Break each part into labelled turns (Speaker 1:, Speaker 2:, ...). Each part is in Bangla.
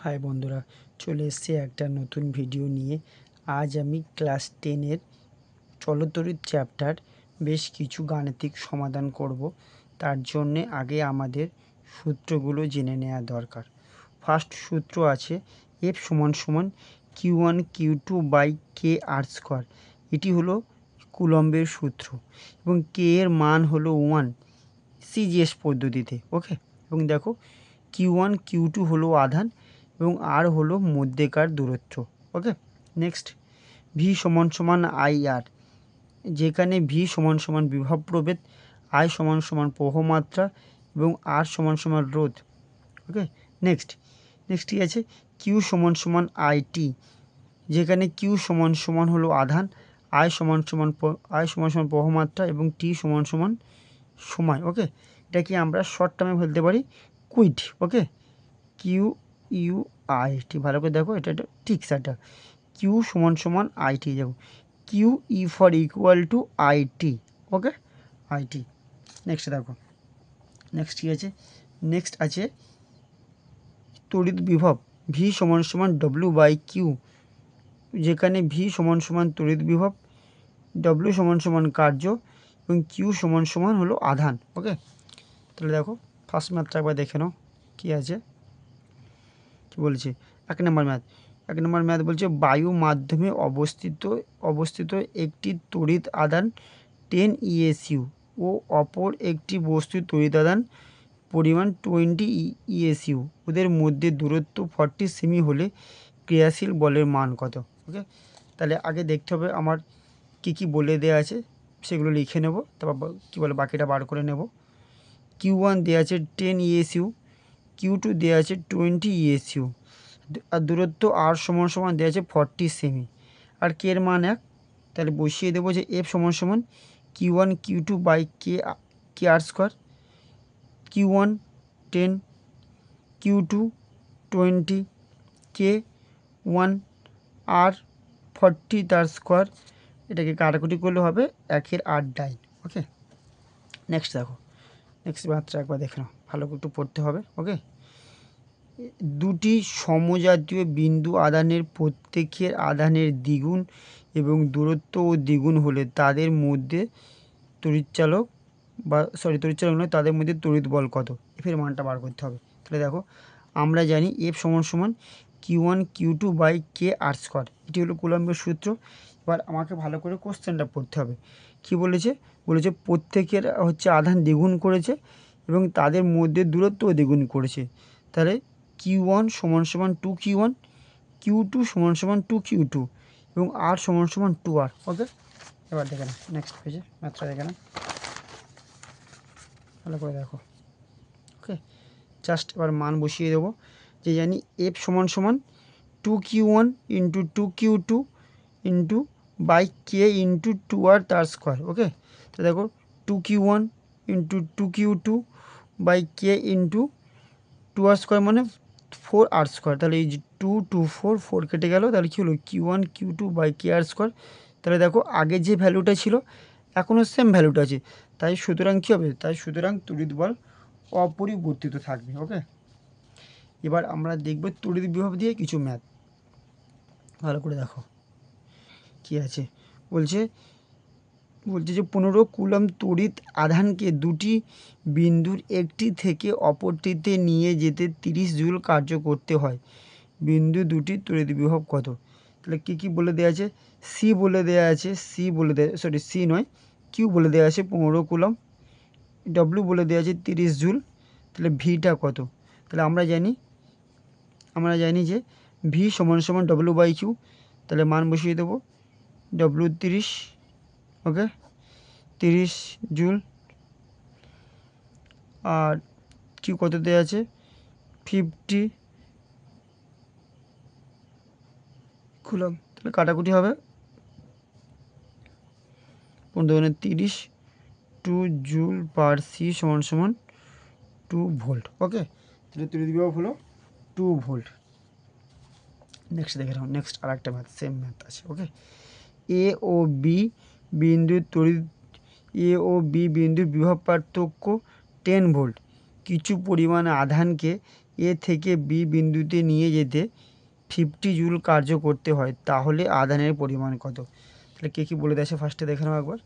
Speaker 1: হাই বন্ধুরা, চলে এসেছি একটা নতুন ভিডিও নিয়ে। আজ আমি ক্লাস টেনের চলতরিৎ চ্যাপ্টার বেশ কিছু গাণিতিক সমাধান করব। তার জন্যে আগে আমাদের সূত্রগুলো জেনে নেওয়া দরকার। ফার্স্ট সূত্র আছে এফ সমান সমান Q one Q two by K R square এটি হলো কুলম্বের সূত্র এবং কে এর মান হলো ওয়ান সিজিএস পদ্ধতিতে ওকে এবং দেখো কিউ ওয়ান কিউ টু হলো আধান এবং আর হলো মধ্যেকার দূরত্ব। ওকে নেক্সট ভি সমান সমান আই আর যেখানে ভি সমান সমান বিভব প্রভেদ আই সমান সমান প্রহমাত্রা এবং আর সমান সমান রোধ। ওকে নেক্সট নেক্সট ঠিক আছে? কিউ সমান সমান আই টি যেখানে কিউ সমান সমান হলো আধান আই সমান সমান আই সমান সমান প্রহমাত্রা এবং টি সমান সমান সময়। ওকে এটাকে আমরা শর্ট টার্মে বলতে পারি? Quit okay Q U I T. ভালো করে দেখো, এটা একটা ঠিক এটা কিউ সমান সমান আই টি, দেখো। Q E for equal to I T, okay? I T. Next দেখো। নেক্সট কী আছে? নেক্সট আছে তড়িৎ বিভব ভি সমান সমান ডব্লু বাই কিউ যেখানে ভি সমান সমান তড়িৎ বিভব ডব্লু সমান সমান কার্য, এবং কিউ সমান সমান হলো আধান, ওকে? তাহলে দেখো ফার্স্ট ম্যাথটা একবার দেখে নাও, কী আছে? কী বলছে? এক নম্বর ম্যাথ। এক নম্বর ম্যাথ বলছে, বায়ু মাধ্যমে অবস্থিত অবস্থিত একটি তড়িৎ আদান টেন ইএসইউ ও অপর একটি বস্তুর তড়িৎ আদান পরিমাণ টোয়েন্টি ইএসইউ ওদের মধ্যে দূরত্ব ফর্টি সেমি হলে ক্রিয়াশীল বলের মান কত? ওকে? তাহলে আগে দেখতে হবে আমার কি কি বলে দেওয়া আছে, সেগুলো লিখে নেব। তারপর কী বলে বাকিটা বার করে নেব। কিউ ওয়ান দেওয়া আছে টেন ইএসইউ কিউ টু দেওয়া আছে টোয়েন্টি ইএসইউ আর দূরত্ব আর সমান সমান দেওয়া আছে ফর্টি সেমি আর কে এর মান এক। তাহলে বসিয়ে দেবো যে এফ সমান সমান Q one Q two by K K R square Q one ten Q two twenty K one R forty তার স্কোয়ার এটাকে কাটাকুটি করলে হবে একের আট ডাইন ওকে নেক্সট দেখো। নেক্সট মাত্রা একবার দেখে নাও। ভালো করে একটু পড়তে হবে ওকে দুটি সমজাতীয় বিন্দু আদানের প্রত্যেকের আদানের দ্বিগুণ এবং দূরত্ব ও দ্বিগুণ হলে তাদের মধ্যে তড়িৎচালক বা সরি তড়িৎচালক নয়, তাদের মধ্যে তড়িৎ বল কত? এফের মানটা বার করতে হবে। তাহলে দেখো, আমরা জানি এফ সমান সমান Q one Q two by K R square এটি হলো কুলম্বের সূত্র। এবার আমাকে ভালো করে কোশ্চেনটা পড়তে হবে। কি বলেছে? বলেছে প্রত্যেকের হচ্ছে আধান দ্বিগুণ করেছে এবং তাদের মধ্যে দূরত্বও দ্বিগুণ করেছে। তাহলে কিউ ওয়ান সমান সমান two Q one, Q two সমান সমান টু কিউ টু এবং আর সমান সমান টু আর। ওকে? এবার দেখে না নেক্সট পেজে ম্যাথটা দেখে না ভালো করে দেখো। ওকে? জাস্ট এবার মান বসিয়ে দেবো যে জানি এফ সমান সমান two Q one into two Q two into by K into two R তার স্কোয়ার ওকে তো দেখো two Q one into two Q two by K into two R square মানে ফোর আর স্কোয়ার তাহলে এই টু টু ফোর ফোর কেটে গেল, তাহলে কী হলো? Q one Q two by K R square তাহলে দেখো, আগে যে ভ্যালুটা ছিল, এখনও সেম ভ্যালুটা আছে। তাই সুতরাং কী হবে? তাই সুতরাং তড়িৎ বল অপরিবর্তিত থাকবে ওকে এবার আমরা দেখব তড়িৎ বিভব দিয়ে কিছু ম্যাথ ভালো করে দেখো। কি আছে? বলছে বলছে যে পনেরো কুলম তড়িৎ আধানকে দুটি বিন্দুর একটি থেকে অপরটিতে নিয়ে যেতে তিরিশ জুল কার্য করতে হয়। বিন্দু দুটি তড়িৎ বিভব কত? তাহলে কী কী বলে দেওয়া আছে? সি বলে দেওয়া আছে সি বলে দেওয়া সরি সি নয় কিউ বলে দেওয়া আছে পনেরো কুলম ডব্লিউ বলে দেওয়া আছে তিরিশ জুল, তাহলে ভিটা কত? তাহলে আমরা জানি আমরা জানি যে ভি সমান সমান ডব্লু বাই কিউ তাহলে মান বসিয়ে দেবো। ডব্লু তিরিশ ওকে তিরিশ জুল আর কি কত দেওয়া আছে? ফিফটি খুলাম তাহলে কাটাকুটি হবে। পনেরো তিরিশ টু জুল পার সি সমান সমান টু ভোল্ট ওকে তাহলে তড়িৎ বিভব হলো টু ভোল্ট নেক্সট দেখে নাও নেক্সট আর একটা ম্যাথ সেম ম্যাথ আছে ওকে এ ও বি বিন্দুর তড়িৎ, এ ও বি বিন্দুর বিভব পার্থক্য টেন ভোল্ট কিছু পরিমাণ আধানকে এ থেকে বি বিন্দুতে নিয়ে যেতে ফিফটি জুল কার্য করতে হয়, তাহলে আধানের পরিমাণ কত? তাহলে কে কী বলে দিয়েছে? ফার্স্টে দেখে নাও একবার।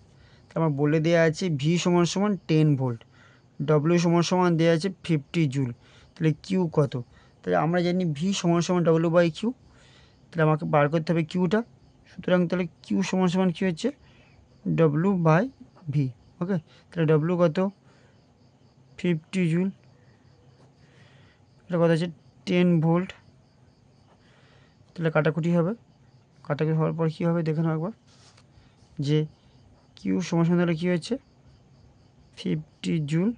Speaker 1: তাহলে আমার বলে দেওয়া আছে ভি সমান সমান টেন ভোল্ট ডব্লিউ সমান সমান দেওয়া আছে ফিফটি জুল তাহলে কিউ কত? তাহলে আমরা জানি ভি সমান সমান ডব্লিউ বাই কিউ তাহলে আমাকে বার করতে হবে কিউটা সুতরাং তাহলে কিউ সমান সমান কী হচ্ছে? ডব্লিউ বাই ভি ওকে তাহলে ডব্লিউ কত? Fifty joule. এটা কত আছে টেন ভোল্ট তাহলে কাটাকুটি হবে। কাটাকুটি হওয়ার পর কী হবে? দেখে নাও একবার। যে কিউ সমান সমান তাহলে কী হচ্ছে? ফিফটি জুল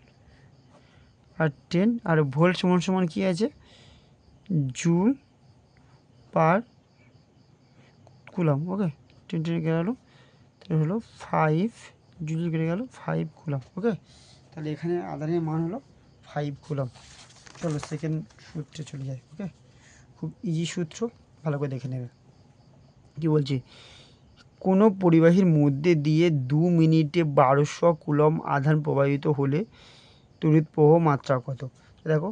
Speaker 1: আর টেন আর ভোল্ট সমান সমান কী আছে? Joule per coulomb okay ten ten কেটে গেলো। তাহলে হলো ফাইভ জুল কেটে গেলো ফাইভ কুলাম ওকে তাহলে এখানে আদানের মান হলো ফাইভ কুলাম। চলো সেকেন্ড সূত্রে চলে যাই ওকে খুব ইজি সূত্র, ভালো করে দেখে নেবে। কী বলছি? কোনো পরিবাহীর মধ্যে দিয়ে দু মিনিটে বারোশো কুলম আধান প্রবাহিত হলে তড়িৎ প্রবাহ মাত্রা কত? দেখো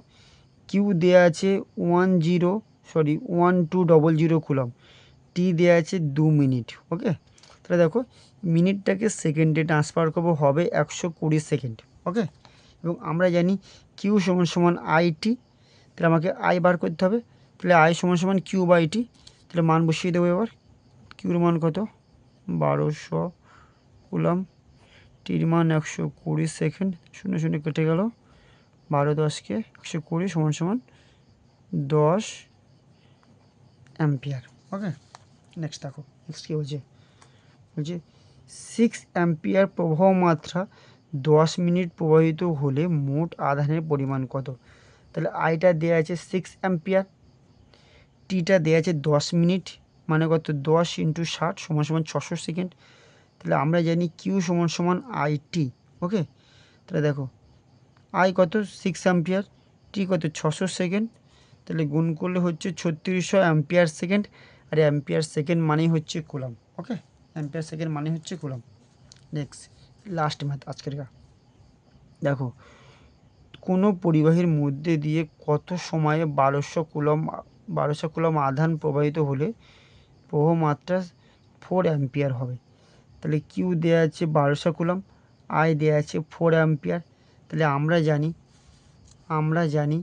Speaker 1: কিউ দেওয়া আছে one zero sorry one two double zero coulomb. টি দেওয়া আছে দু মিনিট ওকে তাহলে দেখো, মিনিটটাকে সেকেন্ডে ট্রান্সফার করব, হবে একশো কুড়ি সেকেন্ড ওকে এবং আমরা জানি কিউ সমান সমান আই টি তাহলে আমাকে আই বার করতে হবে, তাহলে আই সমান সমান কিউ বাই টি তাহলে মান বসিয়ে দেবো এবার। কিউর মান কত? বারোশো কুলাম টির মান একশো কুড়ি সেকেন্ড, শূন্য শূন্য কেটে গেল। বারো দশকে একশো কুড়ি সমান সমান দশ অ্যাম্পিয়ার ওকে নেক্সট দেখো নেক্সট কী বলছে বলছে সিক্স অ্যাম্পিয়ার প্রবাহ মাত্রা দশ মিনিট প্রবাহিত হলে মোট আধানের পরিমাণ কত তাহলে আইটা দেওয়া আছে সিক্স অ্যাম্পিয়ার টিটা দেওয়া আছে দশ মিনিট মানে কত দশ ইন্টু ষাট সমান সমান ছশো সেকেন্ড তাহলে আমরা জানি কিউ সমান সমান আই টি ওকে তাহলে দেখো আই কত? সিক্স অ্যাম্পিয়ার টি কত? ছশো সেকেন্ড তাহলে গুণ করলে হচ্ছে ছত্রিশশো অ্যাম্পিয়ার সেকেন্ড আর অ্যাম্পিয়ার সেকেন্ড মানেই হচ্ছে কুলাম ওকে অ্যাম্পিয়ার সেকেন্ড মানে হচ্ছে কুলাম নেক্সট লাস্ট ম্যাথ আজকের দেখো, কোনো পরিবাহীর মধ্যে দিয়ে কত সময়ে বারোশো কুলম বারোশো কুলম আধান প্রবাহিত হলে প্রবাহ মাত্রা ফোর অ্যাম্পিয়ার হবে। তাহলে কিউ দেওয়া আছে বারোশো কুলম আই দেওয়া আছে ফোর অ্যাম্পিয়ার তাহলে আমরা জানি আমরা জানি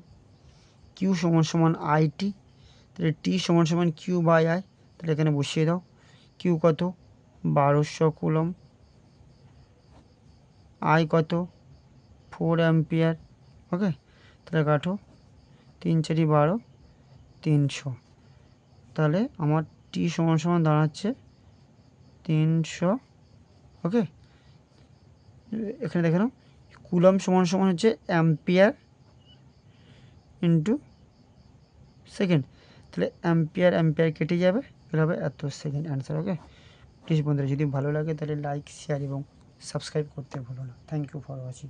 Speaker 1: কিউ সমান সমান আই টি তাহলে টি সমান সমান কিউ বাই আই তাহলে এখানে বসিয়ে দাও। কিউ কত? বারোশো কুলম আই কত? ফোর অ্যাম্পিয়ার ওকে তাহলে কাটো। তিন চারি বারো, তিনশো। তাহলে আমার টি সমান সমান দাঁড়াচ্ছে তিনশো। ওকে এখানে দেখে নাও কুলম সমান সমান হচ্ছে অ্যাম্পিয়ার ইন্টু সেকেন্ড তাহলে অ্যাম্পিয়ার অ্যাম্পিয়ার কেটে যাবে। এটা হবে এত সেকেন্ড অ্যান্সার ওকে প্লিজ বন্ধুরা, যদি ভালো লাগে তাহলে লাইক শেয়ার এবং সাবস্ক্রাইব করতে ভুলো না। Thank you for watching